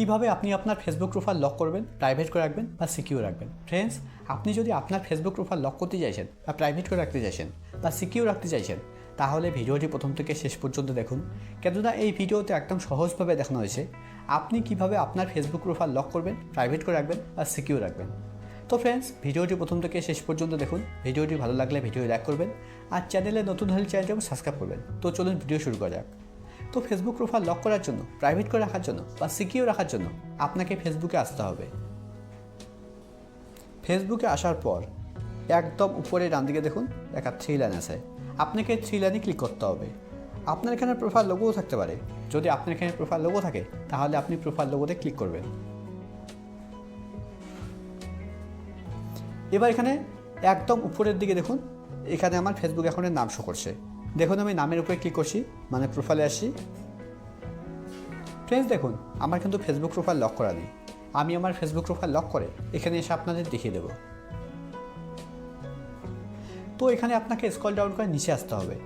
কীভাবে আপনি আপনার ফেসবুক প্রোফাইল লক করবেন প্রাইভেট করে রাখবেন বা সিকিউর রাখবেন? ফ্রেন্ডস আপনি যদি আপনার ফেসবুক প্রোফাইল লক করতে চাইছেন বা প্রাইভেট করে রাখতে চাইছেন বা সিকিউর রাখতে চাইছেন, তাহলে ভিডিওটি প্রথম থেকে শেষ পর্যন্ত দেখুন। কেননা এই ভিডিওতে একদম সহজভাবে দেখানো হয়েছে আপনি কীভাবে আপনার ফেসবুক প্রোফাইল লক করবেন প্রাইভেট করে রাখবেন বা সিকিউর রাখবেন। তো ফ্রেন্ডস ভিডিওটি প্রথম থেকে শেষ পর্যন্ত দেখুন। ভিডিওটি ভালো লাগলে ভিডিও লাইক করবেন আর চ্যানেলে নতুন হলে চ্যানেলটাকে সাবস্ক্রাইব করবেন। তো চলুন ভিডিও শুরু করা যাক। তো ফেসবুক প্রোফাইল লক করার জন্য প্রাইভেট করে রাখার জন্য বা সিকিউর রাখার জন্য আপনাকে ফেসবুকে আসতে হবে। ফেসবুকে আসার পর একদম উপরে ডান দিকে দেখুন, একটা থ্রি লাইন আছে। আপনাকে থ্রি লাইনে ক্লিক করতে হবে। আপনার এখানে প্রোফাইল লোগোও থাকতে পারে। যদি আপনার এখানে প্রোফাইল লোগো থাকে, তাহলে আপনি প্রোফাইল লোগোতে ক্লিক করবেন। এবার এখানে একদম উপরের দিকে দেখুন, এখানে আমার ফেসবুক অ্যাকাউন্টের নাম শো করছে। দেখুন আমি নামের উপরে ক্লিক করছি মানে প্রোফাইলে আসি ফ্রেন্ডস দেখুন, আমার কিন্তু ফেসবুক প্রোফাইল লক করা নেই। আমি আমার ফেসবুক প্রোফাইল লক করে এখানে এসে আপনাদের দেখিয়ে দেব। তো এখানে আপনাকে স্কল ডাউন করে নিচে আসতে হবে।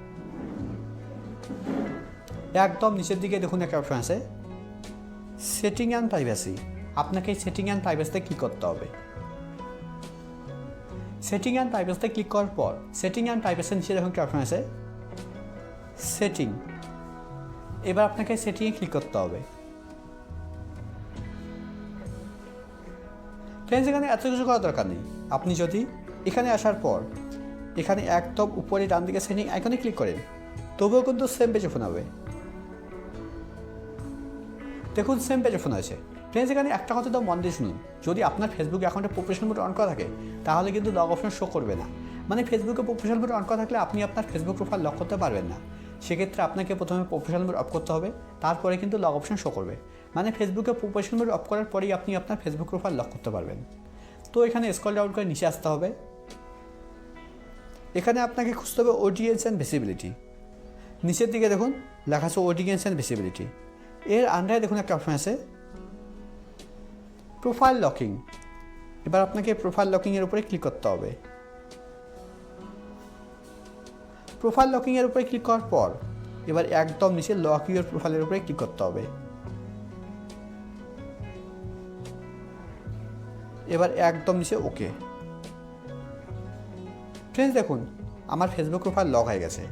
একদম নিচের দিকে দেখুন একটা অপশন আছে। সেটিং অ্যান্ড প্রাইভেসি আপনাকে এই সেটিং অ্যান্ড প্রাইভেসিতে ক্লিক করতে হবে। সেটিং অ্যান্ড প্রাইভেসিতে ক্লিক করার পর সেটিং অ্যান্ড প্রাইভেসির নিচে দেখুন একটা অপশন আছে। সেটিং এবার আপনাকে সেটিংয়ে ক্লিক করতে হবে। ফ্রেন্ডস এখানে এত কিছু করার দরকার নেই। আপনি যদি এখানে আসার পর এখানে একদম উপরে ডান দিকে সেটিং আইকনে ক্লিক করেন, তবুও কিন্তু সেম পেজে ফোন হবে। দেখুন সেম পেজে ফোন আছে ফ্রেন্ডস এখানে একটা কথা তো মন দিয়ে শুনুন। যদি আপনার ফেসবুক অ্যাকাউন্টে প্রফেশনাল মোড অন করা থাকে, তাহলে কিন্তু লগ অপশন শো করবে না। মানে ফেসবুকে প্রফেশনাল মোড অন করা থাকলে আপনি আপনার ফেসবুক প্রোফাইল লক করতে পারবেন না। সেক্ষেত্রে আপনাকে প্রথমে প্রফেশনাল মোড অফ করতে হবে, তারপরে কিন্তু লগ অপশন শো করবে। মানে ফেসবুকে প্রফেশনাল মোড অফ করার পরেই আপনি আপনার ফেসবুক প্রোফাইল লক করতে পারবেন। তো এখানে স্কল ডাউন করে নিচে আসতে হবে। এখানে আপনাকে খুঁজতে হবে অডিয়েন্স অ্যান্ড ভিসিবিলিটি নিচের দিকে দেখুন, লেখা আছে অডিয়েন্স অ্যান্ড ভিসিবিলিটি এর আন্ডারে দেখুন একটা অপশন আছে প্রোফাইল লকিং এবার আপনাকে প্রোফাইল লকিংয়ের উপরে ক্লিক করতে হবে। প্রোফাইল লকিংয়ের উপরে ক্লিক করার পর, এবার একদম নিচে লক ইউর প্রোফাইলের উপরে ক্লিক করতে হবে। এবার একদম নিচে ওকে ফ্রেন্ডস দেখুন, আমার ফেসবুক প্রোফাইল লক হয়ে গেছে।